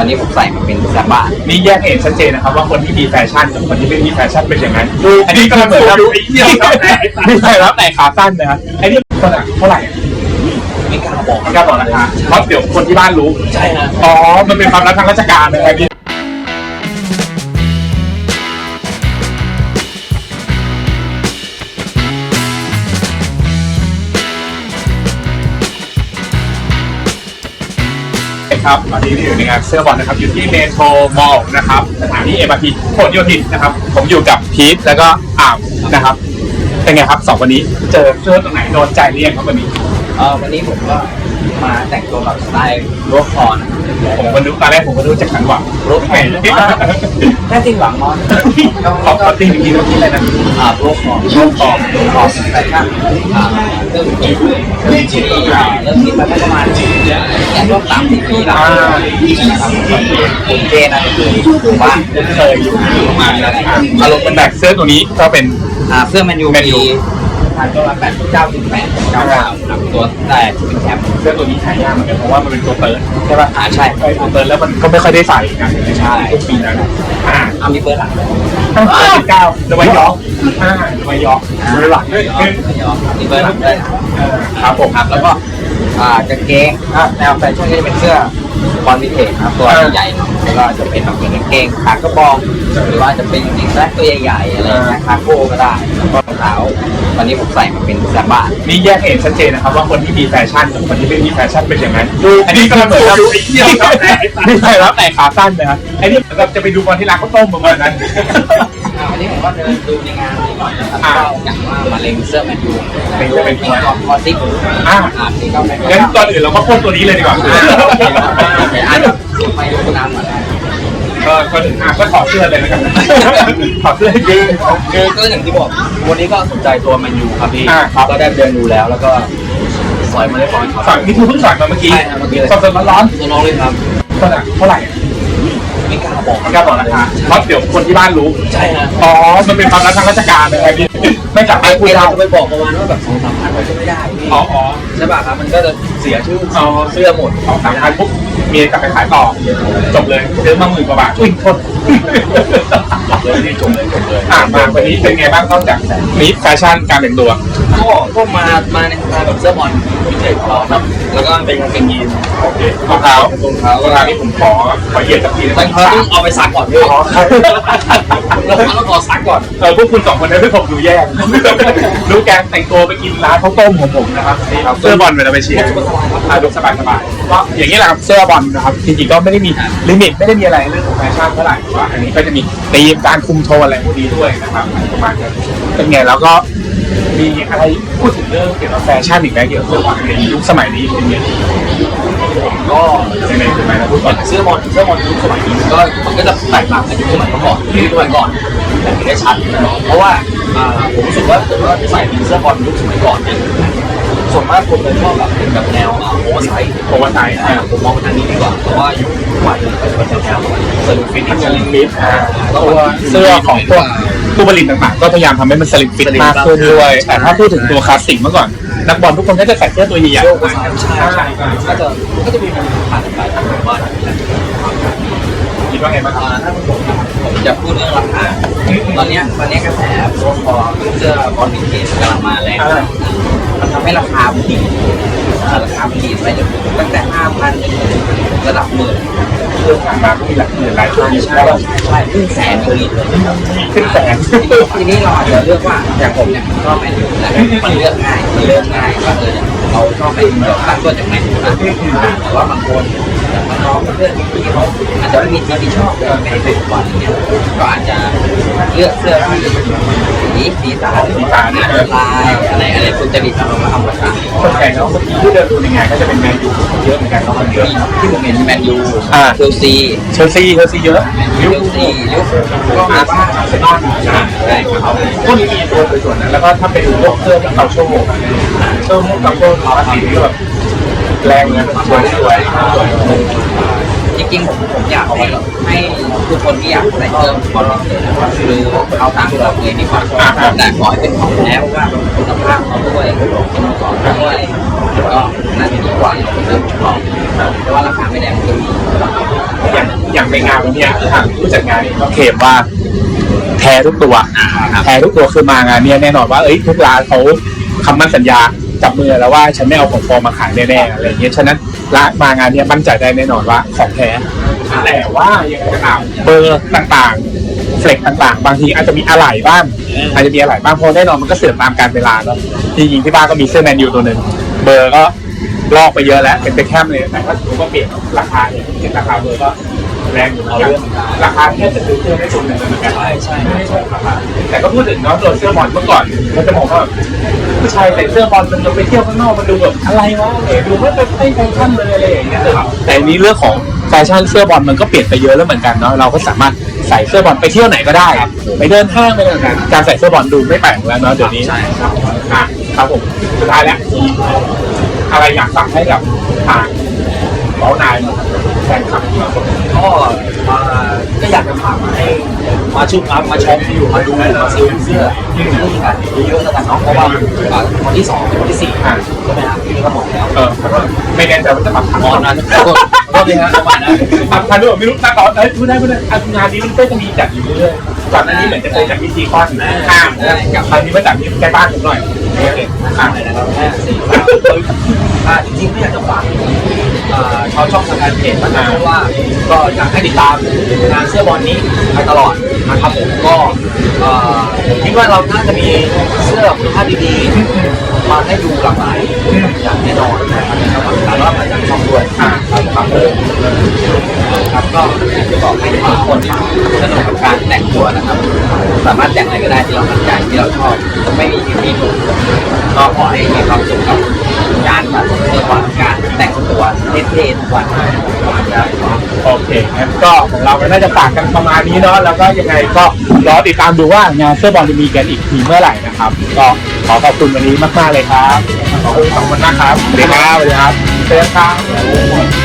วันนี้ผมใส่มาเป็นแซมบ้านี่แยกเห็นชัดเจนนะครับว่าคนที่มีแฟชั่นกับคนที่ไม่มีแฟชั่นเป็นอย่างนั้นอันนี้ก็เหมือนกับดูไอ้เหี้ยครับไม่ใช่ครับไหนขาสั้นนะครับไอ้นี่คนอะเท่าไหร่ไม่กล้าบอกไม่กล้าบอกราคาเพราะเดี๋ยวคนที่บ้านรู้ใช่ฮะอ๋อมันเป็นความลับทางราชการนะครับนี่ ครับตอนนี้ที่อยู่ในงานเสื้อบอลนะครับ อยู่ที่เมโทรมอลล์นะครับสถานีเอ็มอาร์ทีผลโยธินนะครับ ผมอยู่กับพีทแล้วก็อ่าวนะครับ เป็นไงครับสองวันนี้ เจอเสื้อตรงไหนโดนใจเรียงครับวันนี้ เออวันนี้ผมก็มาแต่งตัวแบบสไตล์โรคคอนผมก็นึกตอนแรกผมก็รู้จักขันหวังรู้ไหมแค่จริงหวังมอนขอขอติ้งอีกทีเมื่อกี้เลยนะอ่าโรคคอนโรคคอนโรคคอนแฟชั่นอ่าเริ่มคิดเริ่มคิดอ่าเริ่มคิดมาได้ประมาณอย่างร่วมสามสิบปีแล้วนะครับผมเกณฑ์นะคือผมว่าเคยอยู่ประมาณนั้นนะครับอารมณ์เป็นแบบเสื้อตัวนี้ก็เป็นอ่าเสื้อแมนยูแมนยู มีทางตัวละแปดเก้าถึงแปดเก้าเก้าครับตัวแต่เป็นแคปเสื้อตัวนี้หายยากเหมือนกันเพราะว่ามันเป็นตัวเปิดใช่ป่ะอ่าใช่ไอ้ตัวเปิดแล้วมันก็ไม่ค่อยได้ใส่กันใช่ทุกปีนั้นอ่าเอามีเบอร์หลังด้วยสิบเก้าจะไว้ยอกอ่าจะไว้ยอกมือหลังด้วยมีเบอร์หลังด้วยครับผมครับแล้วก็อ่ากางเกงอ่าแนวแฟชั่นก็จะเป็นเสื้อบอลวิเทจครับตัวใหญ่หน่อย แล้วก็จะเป็นแบบกางเกงขากระบอกหรือว่าจะเป็นจริงๆแล้วตัวใหญ่ๆอะไรอย่างเงี้ยคาโก้ก็ได้แล้วก็รองเท้าวันนี้ผมใส่มาเป็นแซมบ้านี่แยกเห็นชัดเจนนะครับว่าคนที่มีแฟชั่นกับคนที่ไม่มีแฟชั่นเป็นอย่างนั้นอันนี้ก็เหมือนกับดูไอ้เหี้ยครับไม่ใช่ครับแต่ขาสั้นนะครับไอ้นี่เราจะไปดูบอลที่ร้านข้าวต้มประมาณนั้นอ่าวันนี้ผมก็เดินดูในงานนิดหน่อยนะครับก็อย่างว่ามาเล็งเสื้อแมนยูเล็งเสื้อแมนยูคอคอซิกอ่าอ่าที่เขาเป็นงั้นก่อนอื่นเราก็พ่นตัวนี้เลยดีกว่าอาจจะไปดูน้ำก่อนนะ ก็ก็ถึงอะก็ถอดเสื้อเลยแล้วกันถอดเสื้อให้ดูคือก็อย่างที่บอก วันนี้ก็สนใจตัวแมนยูครับพี่อ่าครับ ก็ได้เดินดูแล้วแล้วก็สอยมาได้ก่อนครับสอนนี่คือเพิ่งสอนมาเมื่อกี้ใช่ครับเมื่อกี้เลย สดๆร้อนตัวน้องเลยครับ ๆเท่าไหร่เท่าไหร่ไม่กล้าบอกไม่กล้าบอกราคาเพราะเดี๋ยวคนที่บ้านรู้ ใช่ฮะอ๋อ มันเป็นความลับทางราชการนะครับพี่ไม่สามารถพูดไม่ได้ เราจะไปบอกประมาณว่าแบบสองสามพันเราจะไม่ได้พี่ อ๋ออ๋อ ใช่ป่ะครับ มันก็จะเสียชื่ออ๋อเสื้อหมดสองสามพันปุ๊บเมียกลับไปขายต่อ จบเลยซื้อมาหมื่นกว่าบาทอุ้ยโทษเลยพี่จบเลยจบเลยอ่ามาวันนี้เป็นไงบ้างนอกจากนี้แฟชั่นการแต่งตัว ก็ก็มามาในสไตล์แบบเสื้อบอลพิเศษของเราครับแล้วก็เป็นกางเกงยีนโอเครองเท้ารองเท้ารองเท้าที่ผมขอขอเหยียดสักทีรองเท้าต้องเอาไปซักก่อนด้วยอ๋อรองเท้าต้องเอาซักก่อนเออพวกคุณสองคนนั้นไม่ผมดูแย่รู้แกงแต่งตัวไปกินร้านข้าวต้มของผมนะครับนี่ครับเสื้อบอลเวลาไปเชียร์อ่าดูสบายสบายๆก็อย่างนี้แหละครับเสื้อบอลนะครับจริงๆก็ไม่ได้มีลิมิตไม่ได้มีอะไรเรื่องของแฟชั่นเท่าไหร่แต่ว่าอันนี้ก็จะมีธีมกการคุมโทนอะไรพวกนี้ด้วยนะครับประมาณนั้นเป็นไงแล้วก็มีอะไรพูดถึงเรื่องเกี่ยวกับแฟชั่นอีกไหมเกี่ยวกับเสื้อบอลในยุคสมัยนี้เป็นไงก็ในในสมัยนั้นพูดก่อนเสื้อบอลเสื้อบอลยุคสมัยนี้มันก็มันก็จะแตกต่างกับยุคสมัยก่อนยุคสมัยก่อนแต่ได้ชัดเพราะว่าผมรู้สึกว่าถ้าเกิดว่าใส่เป็นเสื้อบอลยุคสมัยก่อนเนี่ย ส่วนมากคนจะชอบแบบเป็นแบบแนวอ่าโอเวอร์ไซส์โอเวอร์ไซส์อ่าผมมองไปทางนี้ดีกว่าเพราะว่ายุคใหม่มันเป็นแนวสลิมฟิตติ้งสลิมฟิตตัวเสื้อของพวกผู้ผลิตต่างๆก็พยายามทำให้มันสลิมฟิตมากขึ้นด้วยแต่ถ้าพูดถึงตัวคลาสสิกเมื่อก่อน นักบอลทุกคนก็จะใส่เสื้อตัวใหญ่โยกๆใช่ใช่ใช่ก็จะก็จะมีปัญหากันไปแต่ผมว่าคิดว่าไงบ้างครับอ่าถ้าผมผมจะพูดเรื่องราคาตอนเนี้ยตอนเนี้ยกระแสโซคอเสื้อบอลวินเทจกำลังมาแรง มันทำให้ราคามันดีอ่าราคามันดีไปจนถึงตั้งแต่ห้าพันจนถึงระดับหมื่นเรื่องผ่านมาก็มีหลักหมื่นหลายพันใช่แล้วก็ใช่ขึ้นแสนก็มีเลยครับขึ้นแสนทีนี้เราอาจจะเลือกว่าอย่างผมเนี่ยชอบแมนยูนะมันเลือกง่ายมันเลือกง่ายว่าเออเนี่ยเราชอบแมนยูเราตั้งต้นจากแมนยูนะแต่ว่าบางคน อย่างน้องๆเพื่อนๆพี่ๆเขาอาจจะไม่มีทีมที่ชอบเลยไม่เป็นบอลอย่างเงี้ยก็อาจจะเลือกเสื้อที่สีสีสันสีสันลายอะไรอะไรคุณจะดีทำเราก็เอามาใส่คนแข่งแล้วเมื่อกี้ที่เดินดูในงานก็จะเป็นแมนยูเยอะเหมือนกันเนาะเยอะที่ผมเห็นแมนยูอ่าเชลซีเชลซีเชลซีเยอะเชลิเวอร์พูซีลลิเวอร์พูลก็มีบ้างอาร์เซนอลนะใช่ครับพวกนี้มีตัวส่วยๆนแล้วก็ถ้าไปดูพวกเสื้อกับเกาโชว์เสื้อพวกเกาโชว์คลาสสิกนี่ก็แบบ แรงนะสวยจริงๆผมผมอยากให้ให้ทุกคนที่อยากใส่เสื้อบอลเทนนะครับคือเอาตามเราเคยดีกว่าแต่ขอให้เป็นของแล้วว่าคุณภาพเขาด้วยคุณภาพเขาด้วยก็น่าจะดีกว่าเราเริ่มของแต่ว่าราคาไม่แรงก็มีอย่างในงานวันเนี้ยทางผู้จัดงานก็เคลมว่าแท้ทุกตัวแท้ทุกตัวคือมางานเนี้ยแน่นอนว่าเอ้ยทุกร้านเขาคำมั่นสัญญา จับมือแล้วว่าฉันไม่เอาของปลอมมาขายแน่ๆอะไรอย่างเงี้ยฉะนั้นร้านมางานเนี้ยมั่นใจได้แน่นอนว่าของแท้แต่ว่าอยังไงก็ตามเบอร์ต่างๆเฟล็กต่างๆ บางทีอาจจะมีอะไหล่บ้างอาจจะมีอะไหล่บ้างเพราะแน่นอนมันก็เสื่อมตามการเวลาเนาะจริงๆที่บ้านก็มีเสื้อแมนยูตัวหนึ่งเบอร์ก็ลอกไปเยอะแล้วเป็นเบคแคมเลยแต่ก็ถือว่าเปลี่ยนราคาเนี่ยเปลี่ยนราคาเบอร์ก็แรงอยู่เหมือนกันราคาแค่จะซื้อเสื้อได้ตัวหนึ่งเหมือนกันใช่ใช่ไม่ใช่ราคาแต่ก็พูดถึงเนาะตัวเสื้อบอลเมื่อก่อนมันจะมองว่า ผู้ชายใส่เสื้อบอลมันจะไปเที่ยวข้างนอกมันดูแบบอะไรวะเอ๋ดูไม่เป็นไม่แฟชั่นเลยอะไรอย่างเงี้ยแต่อันนี้เรื่องของแฟชั่นเสื้อบอลมันก็เปลี่ยนไปเยอะแล้วเหมือนกันเนาะเราก็สามารถใส่เสื้อบอลไปเที่ยวไหนก็ได้ ไปเดินห้างไปอะไรกันการใส่เสื้อบอลดูไม่แปลกแล้วเนาะเดี๋ยวนี้ใช่ครับอะครับผมสุดท้ายแล้วมีอะไรอยากฝากให้กับทางเบานายแฟนคลับของเรา ก็เอ่อก็อยากจะฝากมาให้มาชุมครับมาชมอยู่มาดูมาซื้อเสื้อที่นี่กันเยอะๆแล้วกันเนาะเพราะว่าเอ่อวันที่สองวันที่สี่ใช่ไหมครับที่นี่ก็หมดแล้วเออไม่แน่ใจว่าจะปรับทันมอนนะทุกคนก็เลยฮะประมาณนั้นปรับทันด้วยไม่รู้แต่ก่อนเอ้ยพูดได้พูดได้อะงานนี้มันก็จะมีจัดอยู่เรื่อยๆก่อนหน้านี้เหมือนจะเคยจัดที่ซีคอนข้ามนะกับคราวนี้มาจัดที่ใกล้บ้านผมหน่อย เก็บข้างไหนนะครับแค่สี่สามอ่าจริงๆไม่อยากจะฝากเอ่อชาวช่องทางการเพจนะครับเพราะว่า ก็อยากให้ติดตามงานเสื้อบอลนี้ไปตลอด นะครับผมก็ผมคิดว่าเราน่าจะมีเสื้อคุณภาพดีๆมาให้ดูหลากหลายอย่างแน่นอนนะครับแต่ว่ามาจากช่องด้วยครับผมครับก็อยากจะบอกให้ทุกคนสนุกกับการแต่งตัวนะครับ สามารถแต่งอะไรก็ได้ที่เราสนใจที่เราชอบไม่มีผิดมีถูกก็ขอให้มีความสุขกับการแบบเรื่องของการแต่งตัวเท่ๆทุกวันโอเคงั้นก็ของเราก็น่าจะฝากกันประมาณนี้เนาะแล้วก็ยังไงก็รอติดตามดูว่างานเสื้อบอลจะมีกันอีกทีเมื่อไหร่นะครับ ก็ขอขอบคุณวันนี้มากๆเลยครับ ขอบคุณสองคนมากครับสวัสดีครับสวัสดีครับเจอกันครับ